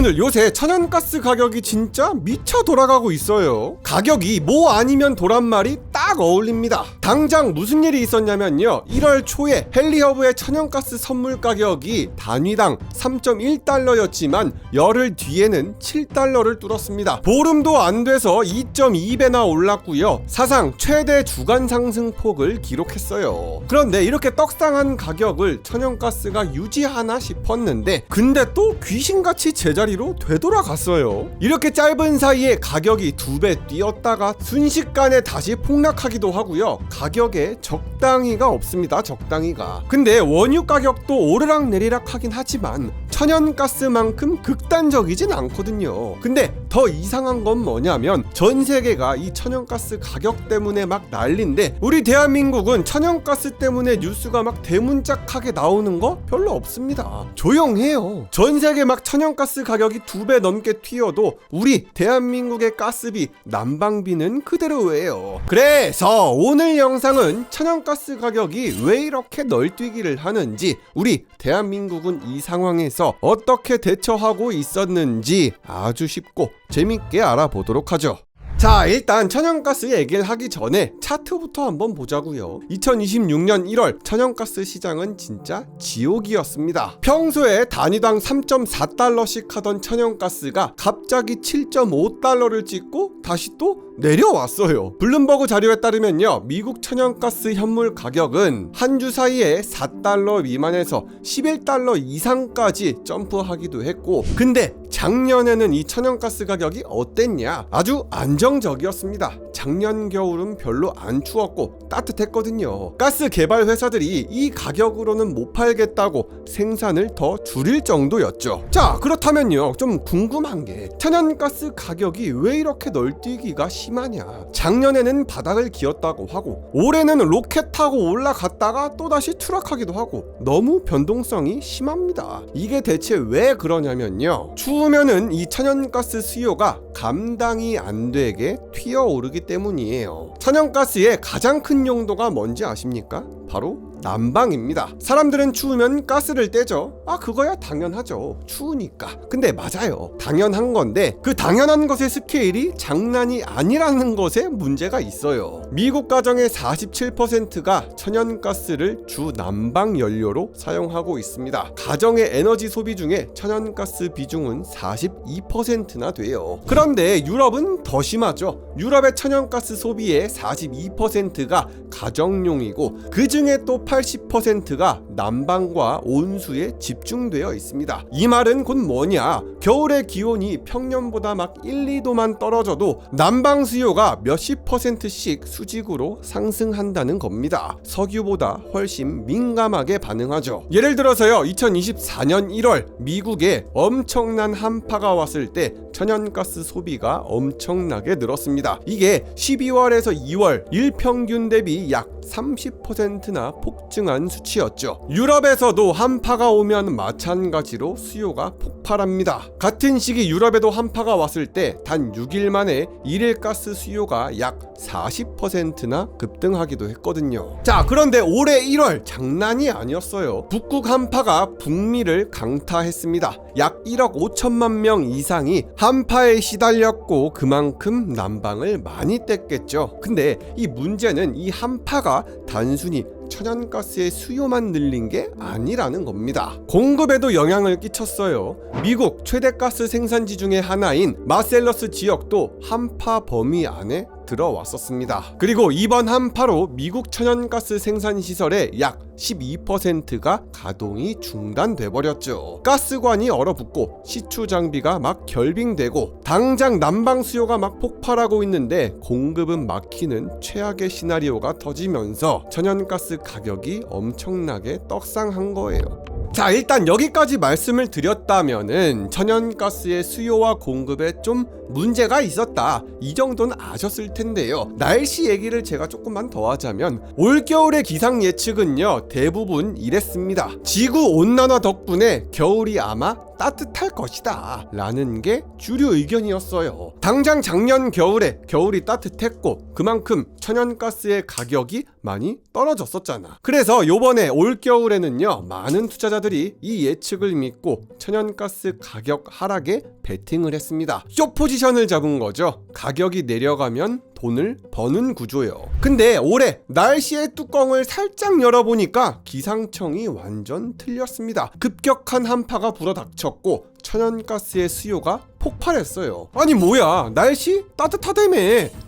여러분들 요새 천연가스 가격이 진짜 미쳐 돌아가고 있어요. 가격이 뭐 아니면 도란 말이 딱 어울립니다. 당장 무슨 일이 있었냐면요. 1월 초에 헨리허브의 천연가스 선물 가격이 단위당 3.1달러였지만 열흘 뒤에는 7달러를 뚫었습니다. 보름도 안 돼서 2.2배나 올랐고요. 사상 최대 주간 상승폭을 기록했어요. 그런데 이렇게 떡상한 가격을 천연가스가 유지하나 싶었는데 근데 또 귀신같이 제자리 로 되돌아갔어요. 이렇게 짧은 사이에 가격이 두 배 뛰었다가 순식간에 다시 폭락하기도 하고요. 가격에 적당히가 없습니다. 적당히가. 근데 원유 가격도 오르락 내리락 하긴 하지만 천연가스만큼 극단적이진 않거든요. 근데 더 이상한 건 뭐냐면 전 세계가 이 천연가스 가격 때문에 막 난린데 우리 대한민국은 천연가스 때문에 뉴스가 막 대문짝하게 나오는 거 별로 없습니다. 조용해요. 전 세계 막 천연가스 가격 이 두 배 넘게 튀어도 우리 대한민국의 가스비 난방비는 그대로예요. 그래서 오늘 영상은 천연가스 가격이 왜 이렇게 널뛰기를 하는지 우리 대한민국은 이 상황에서 어떻게 대처하고 있었는지 아주 쉽고 재밌게 알아보도록 하죠. 자 일단 천연가스 얘기를 하기 전에 차트부터 한번 보자고요 2026년 1월 천연가스 시장은 진짜 지옥이었습니다 평소에 단위당 3.4달러씩 하던 천연가스가 갑자기 7.5달러를 찍고 다시 또 내려왔어요. 블룸버그 자료에 따르면요. 미국 천연가스 현물 가격은 한 주 사이에 4달러 미만에서 11달러 이상까지 점프하기도 했고 근데 작년에는 이 천연가스 가격이 어땠냐? 아주 안정 적이었습니다. 작년 겨울은 별로 안 추웠고 따뜻했거든요. 가스 개발 회사들이 이 가격으로는 못 팔겠다고 생산을 더 줄일 정도였죠. 자, 그렇다면요. 좀 궁금한 게 천연가스 가격이 왜 이렇게 널뛰기가 심하냐? 작년에는 바닥을 기었다고 하고 올해는 로켓 타고 올라갔다가 또다시 추락하기도 하고 너무 변동성이 심합니다. 이게 대체 왜 그러냐면요. 추우면은 이 천연가스 수요가 감당이 안 되게 튀어오르기 때문 이에요. 천연가스의 가장 큰 용도가 뭔지 아십니까? 바로 난방입니다. 사람들은 추우면 가스를 떼죠. 아, 그거야 당연하죠. 추우니까. 근데 맞아요. 당연한 건데 그 당연한 것의 스케일이 장난이 아니라는 것에 문제가 있어요. 미국 가정의 47%가 천연가스를 주 난방 연료로 사용하고 있습니다. 가정의 에너지 소비 중에 천연가스 비중은 42%나 돼요. 그런데 유럽은 더 심하죠. 유럽의 천연가스 소비의 42%가 가정용이고 그 중에 또 80%가 난방과 온수에 집 중되어 있습니다. 이 말은 곧 뭐냐? 겨울의 기온이 평년보다 막 1, 2도만 떨어져도 난방 수요가 몇십 퍼센트씩 수직으로 상승한다는 겁니다. 석유보다 훨씬 민감하게 반응하죠. 예를 들어서요. 2024년 1월 미국에 엄청난 한파가 왔을 때 천연가스 소비가 엄청나게 늘었습니다. 이게 12월에서 2월 일평균 대비 약 30%나 폭증한 수치였죠. 유럽에서도 한파가 오면 마찬가지로 수요가 폭발합니다. 같은 시기 유럽에도 한파가 왔을 때 단 6일 만에 일일 가스 수요가 약 40%나 급등하기도 했거든요. 자, 그런데 올해 1월 장난이 아니었어요. 북극 한파가 북미를 강타했습니다. 약 1억 5천만 명 이상이 한파에 시달렸고 그만큼 난방을 많이 뗐겠죠. 근데 이 문제는 이 한파가 단순히 천연가스의 수요만 늘린 게 아니라는 겁니다. 공급에도 영향을 끼쳤어요. 미국 최대 가스 생산지 중의 하나인 마셀러스 지역도 한파 범위 안에 들어왔었습니다. 그리고 이번 한파로 미국 천연가스 생산 시설의 약 12%가 가동이 중단돼 버렸죠. 가스관이 얼어붙고 시추 장비가 막 결빙되고 당장 난방 수요가 막 폭발하고 있는데 공급은 막히는 최악의 시나리오가 터지면서 천연가스 가격이 엄청나게 떡상한 거예요. 자 일단 여기까지 말씀을 드렸다면은 천연가스의 수요와 공급에 좀 문제가 있었다. 이 정도는 아셨을 텐데요. 날씨 얘기를 제가 조금만 더 하자면 올겨울의 기상 예측은요 대부분 이랬습니다. 지구 온난화 덕분에 겨울이 아마 따뜻할 것이다. 라는 게 주류 의견이었어요. 당장 작년 겨울에 겨울이 따뜻했고 그만큼 천연가스의 가격이 많이 떨어졌었잖아. 그래서 요번에 올 겨울에는요, 많은 투자자들이 이 예측을 믿고 천연가스 가격 하락에 베팅을 했습니다. 쇼 포지션을 잡은 거죠. 가격이 내려가면 돈을 버는 구조요. 근데 올해 날씨의 뚜껑을 살짝 열어보니까 기상청이 완전 틀렸습니다. 급격한 한파가 불어닥쳤고 천연가스의 수요가 폭발했어요. 아니 뭐야 날씨 따뜻하다며.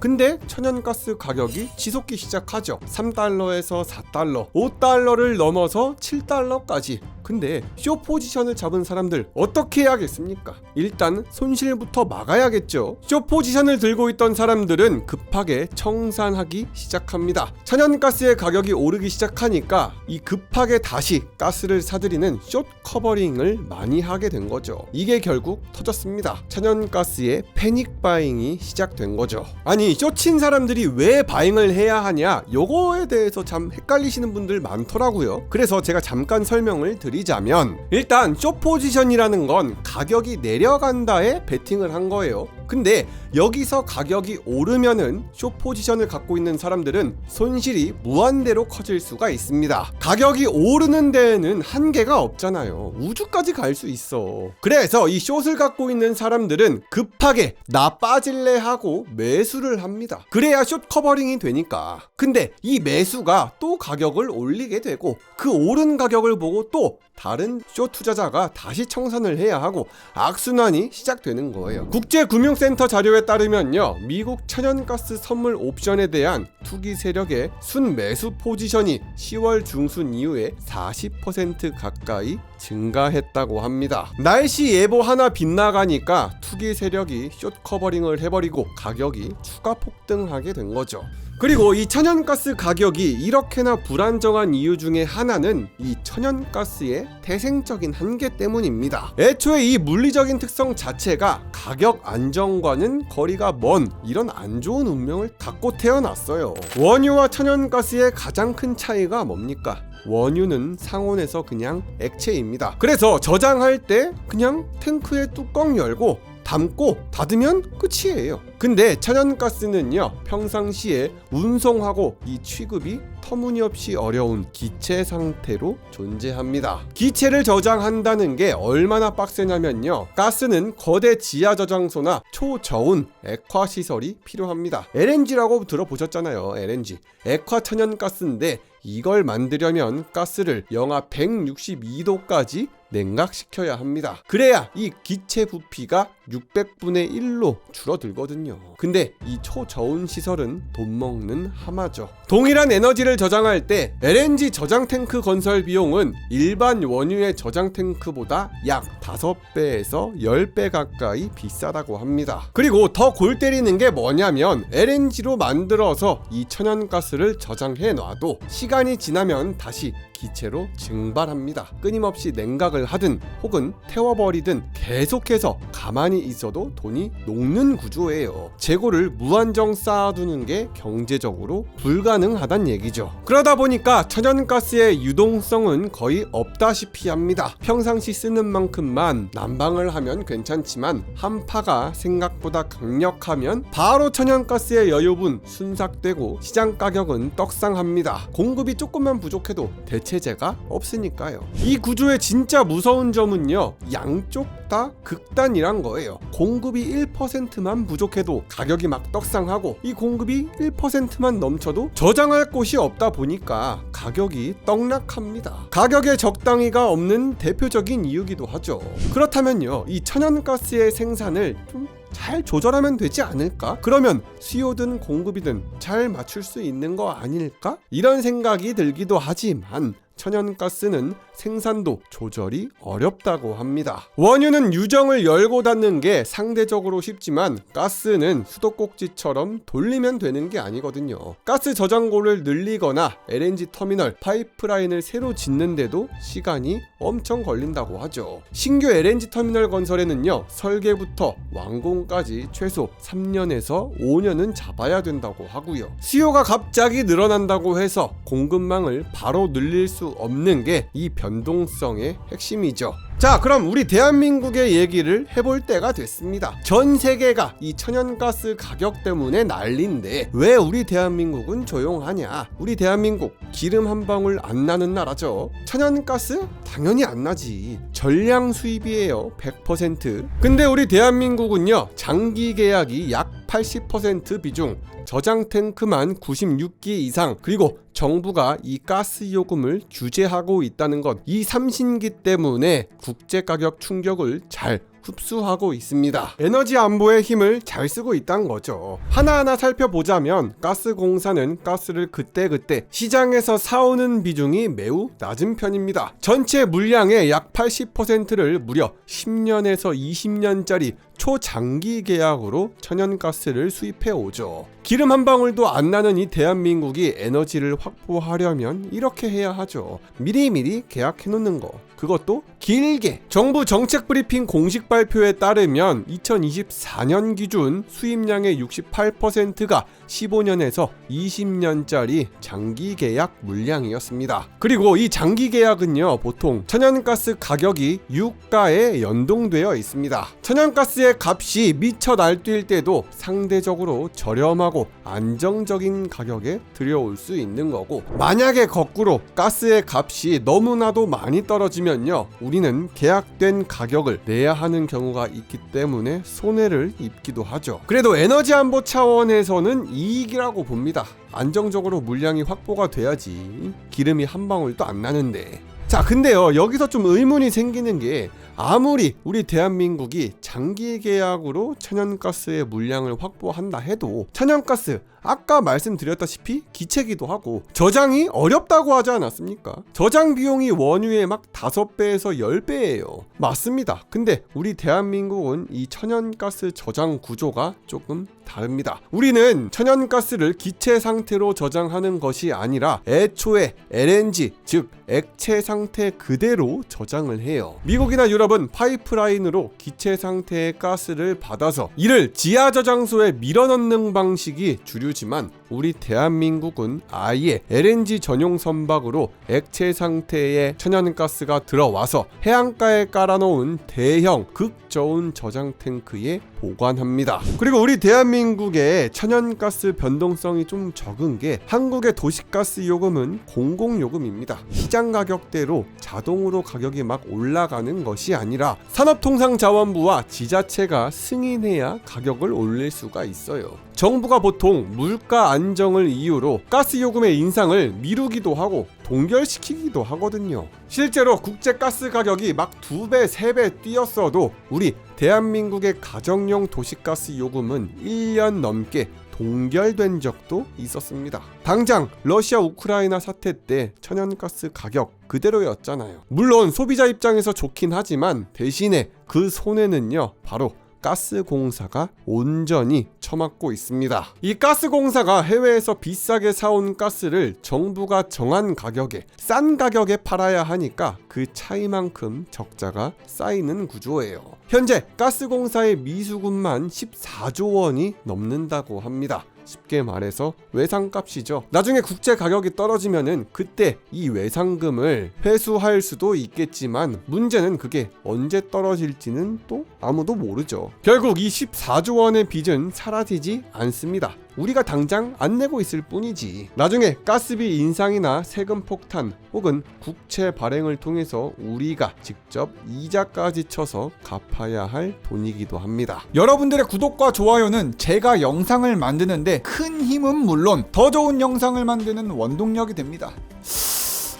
근데 천연가스 가격이 치솟기 시작하죠. 3달러에서 4달러, 5달러를 넘어서 7달러까지. 근데 쇼 포지션을 잡은 사람들 어떻게 해야겠습니까? 일단 손실부터 막아야겠죠. 쇼 포지션을 들고 있던 사람들은 급하게 청산하기 시작합니다. 천연가스의 가격이 오르기 시작하니까 이 급하게 다시 가스를 사들이는 숏 커버링을 많이 하게 된 거죠. 이게 결국 터졌습니다. 천연가스의 패닉 바잉이 시작된 거죠. 아니 쇼친 사람들이 왜 바잉을 해야 하냐? 요거에 대해서 참 헷갈리시는 분들 많더라고요. 그래서 제가 잠깐 설명을 드리자면 일단 쇼 포지션이라는 건 가격이 내려간다에 베팅을 한 거예요. 근데 여기서 가격이 오르면은 쇼 포지션을 갖고 있는 사람들은 손실이 무한대로 커질 수가 있습니다. 가격이 오르는 데에는 한계가 없잖아요. 우주까지 갈 수 있어. 그래서 이 숏을 갖고 있는 사람들은 급하게 나 빠질래 하고 매수를 합니다. 그래야 숏 커버링이 되니까. 근데 이 매수가 또 가격을 올리게 되고 그 오른 가격을 보고 또 다른 쇼 투자자가 다시 청산을 해야 하고 악순환이 시작되는 거예요. 국제금융센터 자료에 따르면요. 미국 천연가스 선물 옵션에 대한 투기 세력의 순매수 포지션이 10월 중순 이후에 40% 가까이 증가했다고 합니다. 날씨 예보 하나 빗나가니까 투기 세력이 숏 커버링을 해버리고 가격이 추가 폭등하게 된 거죠. 그리고 이 천연가스 가격이 이렇게나 불안정한 이유 중에 하나는 이 천연가스의 태생적인 한계 때문입니다. 애초에 이 물리적인 특성 자체가 가격 안정과는 거리가 먼 이런 안 좋은 운명을 갖고 태어났어요. 원유와 천연가스의 가장 큰 차이가 뭡니까? 원유는 상온에서 그냥 액체입니다. 그래서 저장할 때 그냥 탱크의 뚜껑 열고 담고 닫으면 끝이에요. 근데 천연가스는요 평상시에 운송하고 이 취급이 터무니없이 어려운 기체 상태로 존재합니다. 기체를 저장한다는 게 얼마나 빡세냐면요. 가스는 거대 지하 저장소나 초저온 액화 시설이 필요합니다. LNG라고 들어보셨잖아요. LNG. 액화 천연가스인데 이걸 만들려면 가스를 영하 162도까지 냉각시켜야 합니다. 그래야 이 기체 부피가 600분의 1로 줄어들거든요. 근데 이 초저온 시설은 돈 먹는 하마죠. 동일한 에너지를 저장할 때 LNG 저장 탱크 건설 비용은 일반 원유의 저장 탱크보다 약 5배에서 10배 가까이 비싸다고 합니다. 그리고 더 골 때리는 게 뭐냐면 LNG로 만들어서 이 천연가스를 저장해 놔도 시간이 지나면 다시 기체로 증발합니다. 끊임없이 냉각을 하든 혹은 태워버리든 계속해서 가만히 있어도 돈이 녹는 구조예요. 재고를 무한정 쌓아두는 게 경제적으로 불가능하단 얘기죠. 그러다 보니까 천연가스의 유동성은 거의 없다시피 합니다. 평상시 쓰는 만큼만 난방을 하면 괜찮지만 한파가 생각보다 강력하면 바로 천연가스의 여유분 순삭되고 시장 가격은 떡상합니다. 공급이 조금만 부족해도 대체제가 없으니까요. 이 구조의 진짜 무서운 점은요. 양쪽 다 극단이란 거예요. 공급이 1%만 부족해도 가격이 막 떡상하고 이 공급이 1%만 넘쳐도 저장할 곳이 없다 보니까 가격이 떡락합니다. 가격에 적당히가 없는 대표적인 이유기도 하죠. 그렇다면요. 이 천연가스의 생산을 좀잘 조절하면 되지 않을까? 그러면 수요든 공급이든 잘 맞출 수 있는 거 아닐까? 이런 생각이 들기도 하지만 천연가스는 생산도 조절이 어렵다고 합니다. 원유는 유정을 열고 닫는 게 상대적으로 쉽지만 가스는 수도꼭지처럼 돌리면 되는 게 아니거든요. 가스 저장고를 늘리거나 LNG 터미널, 파이프라인을 새로 짓는데도 시간이 엄청 걸린다고 하죠. 신규 LNG 터미널 건설에는요, 설계부터 완공까지 최소 3년에서 5년은 잡아야 된다고 하고요. 수요가 갑자기 늘어난다고 해서 공급망을 바로 늘릴 수 없는 게 이 변 동성의 핵심이죠. 자, 그럼 우리 대한민국의 얘기를 해볼 때가 됐습니다. 전 세계가 이 천연가스 가격 때문에 난리인데 왜 우리 대한민국은 조용하냐? 우리 대한민국 기름 한 방울 안 나는 나라죠. 천연가스? 당연히 안 나지. 전량 수입이에요. 100%. 근데 우리 대한민국은요. 장기 계약이 약 80% 비중, 저장 탱크만 96기 이상, 그리고 정부가 이 가스 요금을 규제하고 있다는 것, 이 삼신기 때문에 국제 가격 충격을 잘 흡수하고 있습니다. 에너지 안보의 힘을 잘 쓰고 있다는 거죠. 하나하나 살펴보자면 가스 공사는 가스를 그때그때 시장에서 사오는 비중이 매우 낮은 편입니다. 전체 물량의 약 80%를 무려 10년에서 20년짜리 초장기 계약으로 천연가스를 수입해 오죠. 기름 한 방울도 안 나는 이 대한민국이 에너지를 확보하려면 이렇게 해야 하죠. 미리미리 계약해 놓는 거. 그것도 길게. 정부 정책 브리핑 공식 발표에 따르면 2024년 기준 수입량의 68%가 15년에서 20년짜리 장기 계약 물량이었습니다. 그리고 이 장기 계약은요, 보통 천연가스 가격이 유가에 연동되어 있습니다. 천연가스의 값이 미쳐 날뛸 때도 상대적으로 저렴하고 안정적인 가격에 들여올 수 있는 거고, 만약에 거꾸로 가스의 값이 너무나도 많이 떨어지면요, 우리는 계약된 가격을 내야 하는 경우가 있기 때문에 손해를 입기도 하죠. 그래도 에너지 안보 차원에서는 이익이라고 봅니다. 안정적으로 물량이 확보가 돼야지 기름이 한 방울도 안 나는데. 자, 근데요, 여기서 좀 의문이 생기는 게 아무리 우리 대한민국이 장기 계약으로 천연가스의 물량을 확보한다 해도 천연가스 아까 말씀드렸다시피 기체기도 하고 저장이 어렵다고 하지 않았습니까? 저장 비용이 원유의 막 5배에서 10배예요. 맞습니다. 근데 우리 대한민국은 이 천연가스 저장 구조가 조금 다릅니다. 우리는 천연가스를 기체 상태로 저장하는 것이 아니라 애초에 LNG 즉 액체 상태 그대로 저장을 해요. 미국이나 유럽은 파이프라인으로 기체 상태의 가스를 받아서 이를 지하 저장소에 밀어넣는 방식이 주류지만 우리 대한민국은 아예 LNG 전용 선박으로 액체 상태의 천연가스가 들어와서 해안가에 깔아놓은 대형 극저온 저장 탱크에 보관합니다. 그리고 우리 대한민국의 천연가스 변동성이 좀 적은 게 한국의 도시가스 요금은 공공요금입니다. 시장 가격대로 자동으로 가격이 막 올라가는 것이 아니라 산업통상자원부와 지자체가 승인해야 가격을 올릴 수가 있어요. 정부가 보통 물가 안정을 이유로 가스 요금의 인상을 미루기도 하고 동결시키기도 하거든요. 실제로 국제 가스 가격이 막 두 배, 세 배 뛰었어도 우리 대한민국의 가정용 도시가스 요금은 1년 넘게 동결된 적도 있었습니다. 당장 러시아 우크라이나 사태 때 천연가스 가격 그대로였잖아요. 물론 소비자 입장에서 좋긴 하지만 대신에 그 손해는요 바로 가스공사가 온전히 처맞고 있습니다. 이 가스공사가 해외에서 비싸게 사온 가스를 정부가 정한 가격에 싼 가격에 팔아야 하니까 그 차이만큼 적자가 쌓이는 구조예요. 현재 가스공사의 미수금만 14조 원이 넘는다고 합니다. 쉽게 말해서 외상값이죠. 나중에 국제 가격이 떨어지면은 그때 이 외상금을 회수할 수도 있겠지만 문제는 그게 언제 떨어질지는 또 아무도 모르죠. 결국 이 14조 원의 빚은 사라지지 않습니다. 우리가 당장 안 내고 있을 뿐이지. 나중에 가스비 인상이나 세금 폭탄 혹은 국채 발행을 통해서 우리가 직접 이자까지 쳐서 갚아야 할 돈이기도 합니다. 여러분들의 구독과 좋아요는 제가 영상을 만드는데 큰 힘은 물론 더 좋은 영상을 만드는 원동력이 됩니다.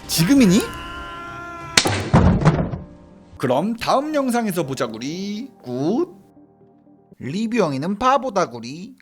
지금이니? 그럼 다음 영상에서 보자구리. 굿. 리뷰 형이는 바보다구리.